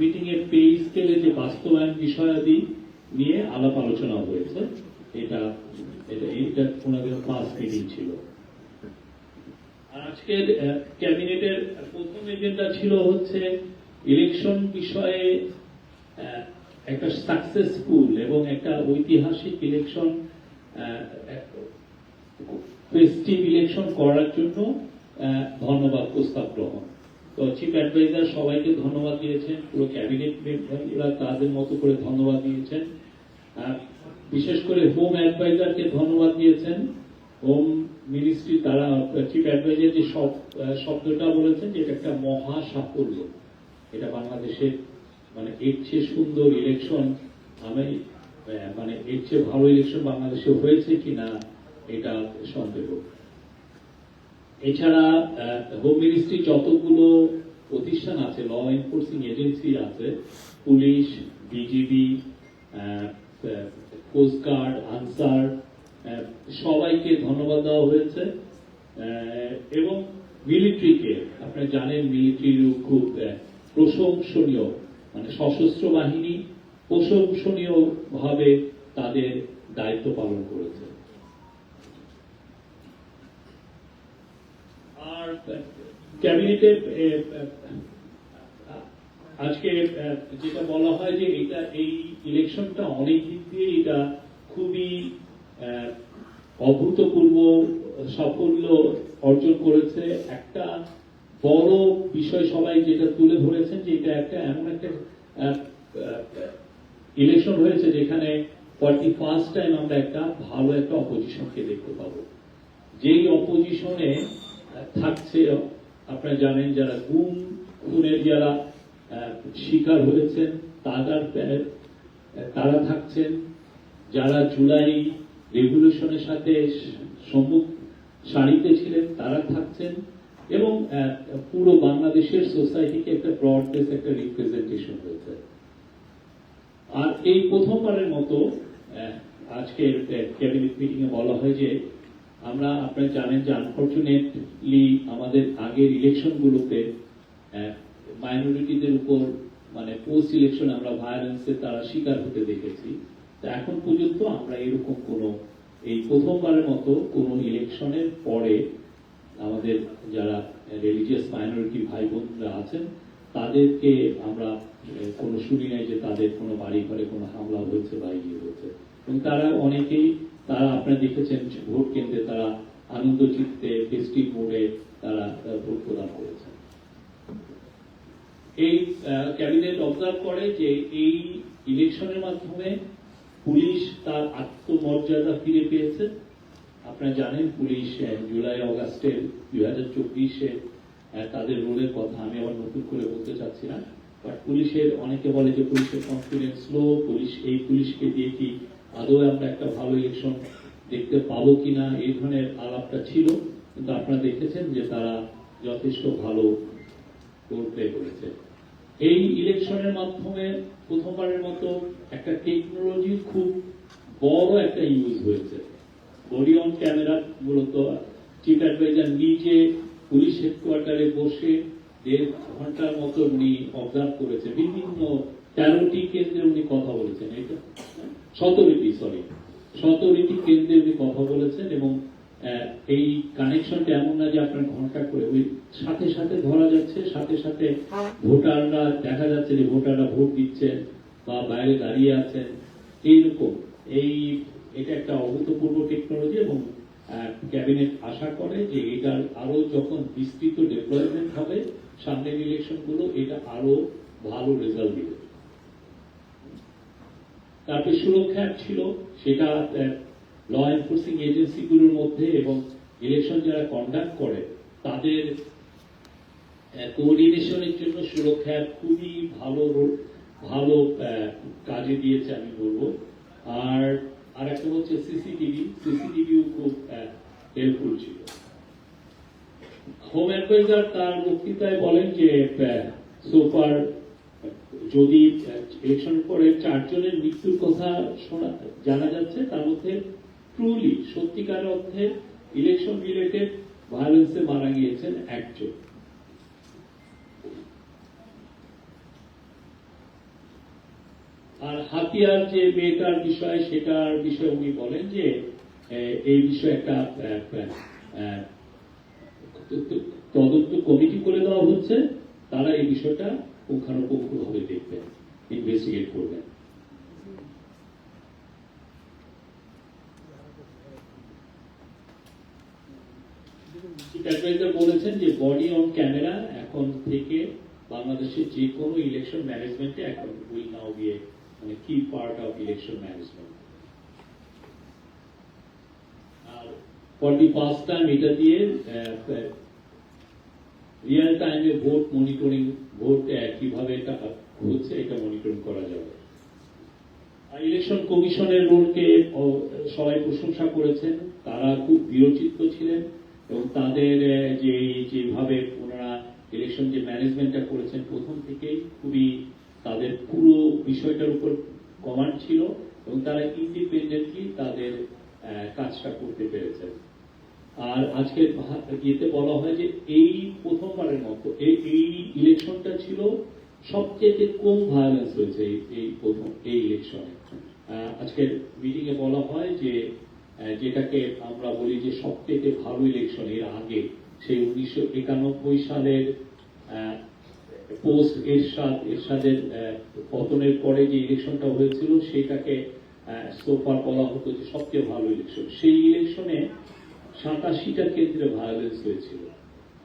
Meeting এর pay স্কেলে যে বাস্তবায়ন বিষয়াদি নিয়ে আলাপ আলোচনা হয়েছে, এটা এটা এটা ওনাদের ফার্স্ট মিটিং ছিল। আজকের ক্যাবিনেটের প্রথম এজেন্ডা ছিল হচ্ছে ইলেকশন বিষয়ে একটা সাকসেসফুল এবং একটা ঐতিহাসিক ইলেকশন ফেস্টিভ ইলেকশন করার জন্য ধন্যবাদ, প্রস্তাব গ্রহণ। তো চিফ অ্যাডভাইজার সবাইকে ধন্যবাদ দিয়েছেন, পুরো ক্যাবিনেট মেম্বাররা তাদের মতো করে ধন্যবাদ দিয়েছেন। আর বিশেষ করে হোম অ্যাডভাইজারকে ধন্যবাদ দিয়েছেন। হোম মিনিস্ট্রি তারা চিফ অ্যাডভাইজার যে শব- শব্দটা বলেছেন, যে এটা একটা মহা সাফল্য। এটা বাংলাদেশের মানে এর চেয়ে সুন্দর ইলেকশন আমি মানে এর চেয়ে ভালো ইলেকশন বাংলাদেশে হয়েছে কিনা এটা সন্দেহ। এছাড়া হোম মিনিস্ট্রি যতগুলো প্রতিষ্ঠান আছে ল এনফোর্সিং এজেন্সি আছে, police BGB coast guard Ansar সবাইকে ধন্যবাদ দেওয়া হয়েছে। এবং মিলিটারিকে আপনারা জানেন মিলিটারির খুব প্রশংসনীয় মানে সশস্ত্র বাহিনী প্রশংসনীয় ভাবে তাদের দায়িত্ব পালন করেছে। আর ক্যাবিনেটে আজকে যেটা বলা হয় যে এটা, এই ইলেকশনটা অনেক দিক দিয়ে এটা খুবই অভূতপূর্ব সাফল্য অর্জন করেছে। একটা বড় বিষয় সবাই যেটা তুলে ধরেছেন যে এটা একটা এমন একটা ইলেকশন হয়েছে যেখানে ফর্টি ফার্স্ট টাইম আমরা একটা ভালো একটা অপোজিশনকে দেখতে পাবো। যেই অপোজিশনে থাকছে আপনারা জানেন যারা গুম খুনের যারা শিকার হয়েছেন তারা তারা থাকছেন। যারা জুলাই রেভলিউশনের সাথে সম্মুখ সারিতে ছিলেন, তারা থাকছেন। এবং পুরো বাংলাদেশের সোসাইটিকে একটা ব্রড বেস একটা রিপ্রেজেন্টেশন হয়েছে আর এই প্রথমবারের মতো আজকের ক্যাবিনেট মিটিং এ বলা হয় যে আমরা আপনারা জানেন যে আনফর্চুনেটলি আমাদের আগের ইলেকশন গুলোতে মাইনরিটিদের উপর মানে পোস্ট ইলেকশন আমরা ভায়োলেন্সে তারা শিকার হতে দেখেছি। তো এখন পর্যন্ত আমরা এরকম কোনো, এই প্রথমবারের মতো কোনো ইলেকশনের পরে আমাদের যারা রিলিজিয়াস মাইনরিটি ভাই বোনরা আছেন, তাদেরকে আমরা কোনো শুনি নাই যে তাদের কোনো বাড়ি ঘরে কোনো হামলা হয়েছে বা ইয়ে হয়েছে। এবং তারা অনেকেই তারা আপনারা দেখেছেন ভোট কেন্দ্রে তারা আনন্দ চিত্তে ফেস্টিভ মোডে তারা ভোট প্রদান করেছেন। এই ক্যাবিনেট অবজার্ভ করে যে এই ইলেকশনের মাধ্যমে পুলিশ তার আত্মমর্যাদা ফিরে পেয়েছে। আপনারা জানেন পুলিশ জুলাই অগাস্টের দুই হাজার চব্বিশে তাদের রোলের কথা আমি আবার নতুন করে বলতে চাচ্ছি না। বাট পুলিশের, অনেকে বলে যে পুলিশের কনফিডেন্স লো পুলিশ, এই পুলিশকে দিয়ে কি আদৌ আমরা একটা ভালো ইলেকশন দেখতে পাবো কিনা, এই ধরনের আলাপটা ছিল, কিন্তু আপনারা দেখেছেন যে তারা যথেষ্ট ভালো প্লে করেছে। এই ইলেকশনের মাধ্যমে প্রথমবারের মতো একটা টেকনোলজি খুব বড় একটা ইউজ হয়েছে। বডি ক্যামেরা মূলত চিফ অ্যাডভাইজার নিজে পুলিশ হেডকোয়ার্টারে বসে দেড় ঘণ্টার মতো উনি অবজার্ভ করেছে। বিভিন্ন তেরোটি কেন্দ্রে উনি কথা বলেছেন এটা সতেরোটি সরি সতেরোটি কেন্দ্রে উনি কথা বলেছেন এবং এই কানেকশনটা এমন না যে আপনার ঘণ্টা করে, ওই সাথে সাথে ধরা যাচ্ছে, সাথে সাথে ভোটাররা দেখা যাচ্ছে যে ভোটাররা ভোট দিচ্ছেন বা বাইরে দাঁড়িয়ে আছেন। এইরকম, এই, এটা একটা অভূতপূর্ব টেকনোলজি এবং ক্যাবিনেট আশা করে যে এটার আরও যখন বিস্তৃত ডেভেলপমেন্ট হবে, সামনের ইলেকশনগুলো, এটা আরও ভালো রেজাল্ট দিবে। তারপরে সুরক্ষা ছিল, সেটা ল এনফোর্সিং এজেন্সিগুলোর মধ্যে এবং ইলেকশন যারা কন্ডাক্ট করে, তাদের কোঅর্ডিনেশনের জন্য সুরক্ষা খুবই ভালো ভালো কাজে দিয়েছে আমি বলব। আর আর একটা হচ্ছে সিসিটিভি সিসিটিভিও খুব হেল্পফুল ছিল। হোম অ্যাডভাইজার তার বক্তৃতায় বলেন যে সোফার যদি ইলেকশনের পরে চারজনের মৃত্যুর কথা শোনা, জানা যাচ্ছে, তার মধ্যে ট্রুলি সত্যিকার অর্থে ইলেকশন রিলেটেড ভায়োলেন্সে মারা গিয়েছেন একজন। আর হাতিয়ার যে মেয়েটার বিষয়, সেটার বিষয়ে উনি বলেন যে এই বিষয়ে একটা তদন্ত কমিটি করে দেওয়া হচ্ছে। তারা এই বিষয়টা পুঙ্খানুপুঙ্খভাবে দেখবেন ইনভেস্টিগেট করবেন। বলেছেন যে বডি অন ক্যামেরা এখন থেকে বাংলাদেশের যে কোনো ইলেকশন ম্যানেজমেন্টে এখন উইল নাও বি মানে কি পার্ট অফ ইলেকশন ম্যানেজমেন্ট আর ফর দি ফার্স্ট টাইম এটা দিয়ে রিয়েল টাইমে ভোট মনিটরিং ভোট কীভাবে এটা হচ্ছে, এটা মনিটরিং করা যাবে। ইলেকশন কমিশনের রোলকে সবাই প্রশংসা করেছেন। তারা খুব দৃঢ়চিত্ত ছিলেন এবং তাদের যে, যেভাবে ওনারা ইলেকশন যে ম্যানেজমেন্টটা করেছেন, প্রথম থেকেই খুবই তাদের পুরো বিষয়টার উপর কমান্ড ছিল এবং তারা ইন্ডিপেন্ডেন্টলি তাদের কাজটা করতে পেরেছেন। আর আজকে ইয়েতে বলা হয় যে এই প্রথমবারের মতো এই এই ইলেকশনটা ছিল সবচেয়ে কম ভায়োলেন্স হয়েছে এই- প্রথম, এই ইলেকশনে আজকের মিটিং এ বলা হয় যে যেটাকে আমরা বলি যে সবচেয়ে ভালো ইলেকশন এর আগে, সেই উনিশশো একানব্বই সালের পোস্ট এরশাদ, এরশাদের পতনের পরে যে ইলেকশনটা হয়েছিল, সেটাকে সোফার বলা হতো যে সবচেয়ে ভালো ইলেকশন সেই ইলেকশনে সাতাশিটা কেন্দ্রে ভায়োলেন্স হয়েছিল।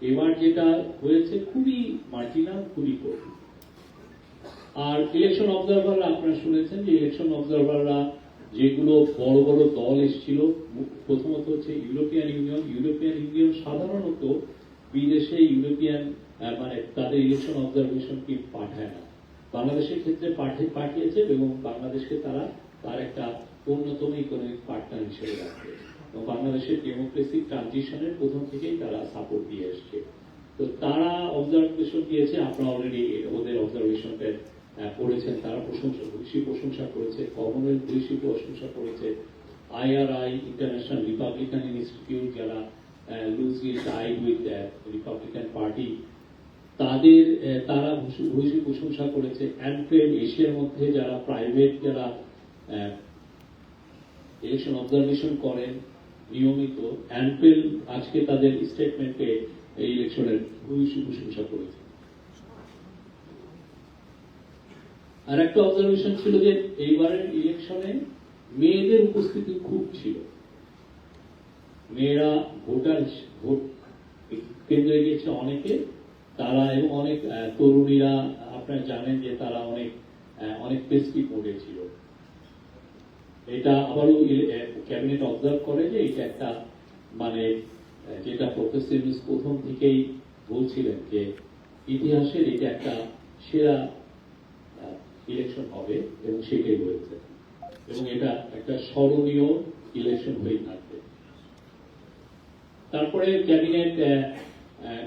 এবার যেটা হয়েছে, খুবই মার্জিনাল খুবই কম। আর ইলেকশন অবজারভাররা আপনারা শুনেছেন যে ইলেকশন অবজারভাররা যেগুলো বড় বড় দল এসেছিল, প্রথমত হচ্ছে ইউরোপিয়ান ইউনিয়ন ইউরোপিয়ান ইউনিয়ন সাধারণত বিদেশে ইউরোপিয়ান মানে তাদের ইলেকশন অবজারভেশন টিম পাঠায় না। বাংলাদেশের ক্ষেত্রে পাঠে- পাঠিয়েছে এবং বাংলাদেশকে তারা তার একটা অন্যতম ইকোনমিক পার্টনার হিসেবে রাখবে এবং বাংলাদেশের ডেমোক্রেসি ট্রানজিশনের প্রথম থেকেই তারা সাপোর্ট দিয়ে আসছে তো তারা অবজারভেশন দিয়েছে, আপনারা অলরেডি ওদের অবজারভেশনটা পড়েছেন, তারা প্রশংসা ভূষী প্রশংসা করেছে কমনওয়েলথ ভূষী প্রশংসা করেছে। আইআরআই ইন্টারন্যাশনাল রিপাবলিকান ইনস্টিটিউট যারা loosely tied with republican party তাদের তারা ভূষী প্রশংসা করেছে। অ্যান্ট্রেড এশিয়ার মধ্যে যারা প্রাইভেট যারা ইলেকশন অবজারভেশন করেন নিয়মিত অ্যান্ট্রেল আজকে তাদের স্টেটমেন্টে এই ইলেকশনের ভূয়সী প্রশংসা করেছে। আর একটা অবজারভেশন ছিল যে এইবারের ইলেকশনে মেয়েদের উপস্থিতি খুব ছিল। মেয়েরা ভোটার ভোট কেন্দ্রে গেছে অনেকে। তারা এবং অনেক তরুণীরা, আপনারা জানেন যে তারা অনেক অনেক পেস্টিভ মোডে ছিল। এটা আবারও ক্যাবিনেট অবজার্ভ করে যে এটা একটা মানে যেটা প্রফেসর ইউনুস প্রথম থেকেই বলছিলেন যে ইতিহাসের এটা একটা সেরা ইলেকশন হবে এবং সেটাই হয়েছে। এবং এটা একটা স্মরণীয় ইলেকশন হয়ে থাকবে। তারপরে ক্যাবিনেট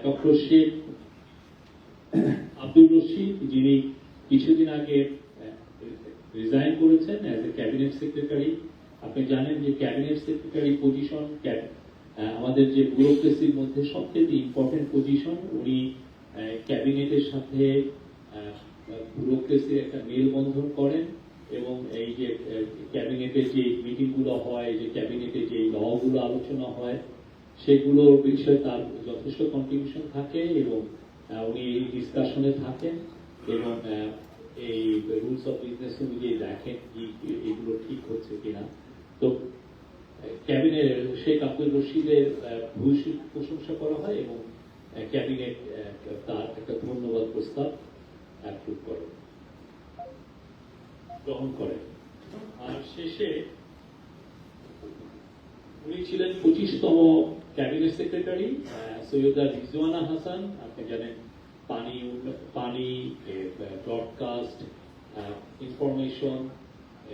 ডক্টর শেখ আব্দুল রশিদ যিনি কিছুদিন আগে রিজাইন করেছেন অ্যাজ এ ক্যাবিনেট সেক্রেটারি আপনি জানেন যে ক্যাবিনেট সেক্রেটারি পজিশন আমাদের যে ব্যুরোক্রেসির মধ্যে সবচেয়ে ইম্পর্টেন্ট পজিশন উনি ক্যাবিনেটের সাথে ব্যুরোক্রেসির একটা মেলবন্ধন করেন এবং এই যে ক্যাবিনেটের যে মিটিংগুলো হয় যে ক্যাবিনেটে যে লগুলো আলোচনা হয়, সেগুলোর বিষয়ে তার যথেষ্ট কন্ট্রিবিউশন থাকে এবং উনি এই ডিসকাশনে থাকেন এবং এই রুলস অফ বিজনেস অনুযায়ী দেখেন কি এগুলো ঠিক হচ্ছে কিনা, তো ক্যাবিনেট শেখ আব্দুল রশিদের ভূয়সী প্রশংসা করা হয় এবং ক্যাবিনেট তার একটা ধন্যবাদ প্রস্তাব অ্যাপ্রুভ করে গ্রহণ করে আর শেষে, উনি ছিলেন পঁচিশতম ক্যাবিনেট সেক্রেটারি সৈয়দা রিজওয়ানা হাসান, আপনি জানেন পানি পানি ব্রডকাস্ট ইনফরমেশন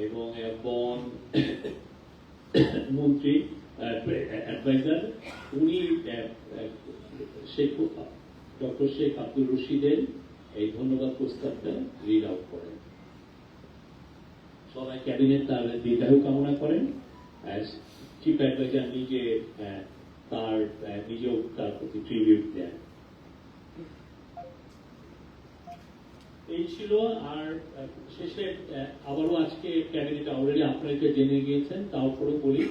এবং বন, মন্ত্রী অ্যাডভাইজার উনি শেখ ডক্টর শেখ আব্দুল রশিদের এই ধন্যবাদ প্রস্তাবটা রিড আউট করেন। সবাই ক্যাবিনেট তার দীর্ঘায়ু কামনা করেন। চিফ অ্যাডভাইজার নিজে তার নিজেও তার প্রতি ট্রিবিউট দেন। এই ছিল, আর শেষে আবারও আজকে ক্যাবিনেট অলরেডি আপনারা জেনে গিয়েছেন তারপরে বলি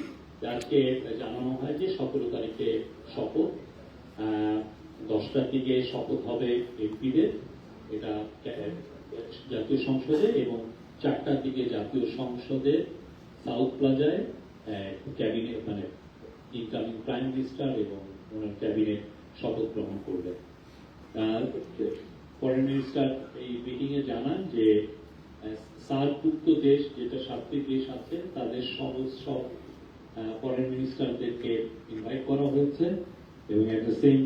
আজকে জানানো হয় যে সতেরো তারিখে শপথ দশটার দিকে শপথ হবে এমপিদের, এটা জাতীয় সংসদে এবং চারটার দিকে জাতীয় সংসদে সাউথ প্লাজায় ক্যাবিনেট মানে ইনকামিং প্রাইম মিনিস্টার এবং ওনার ক্যাবিনেট শপথ গ্রহণ করবে ফরেন মিনিস্টার এই মিটিং এ জানান যে সার্কভুক্ত দেশ যেটা সাতটি দেশ আছে, তাদের সব ফরেন মিনিস্টারদেরকে ইনভাইট করা হয়েছে এবং অ্যাট দ্য সেম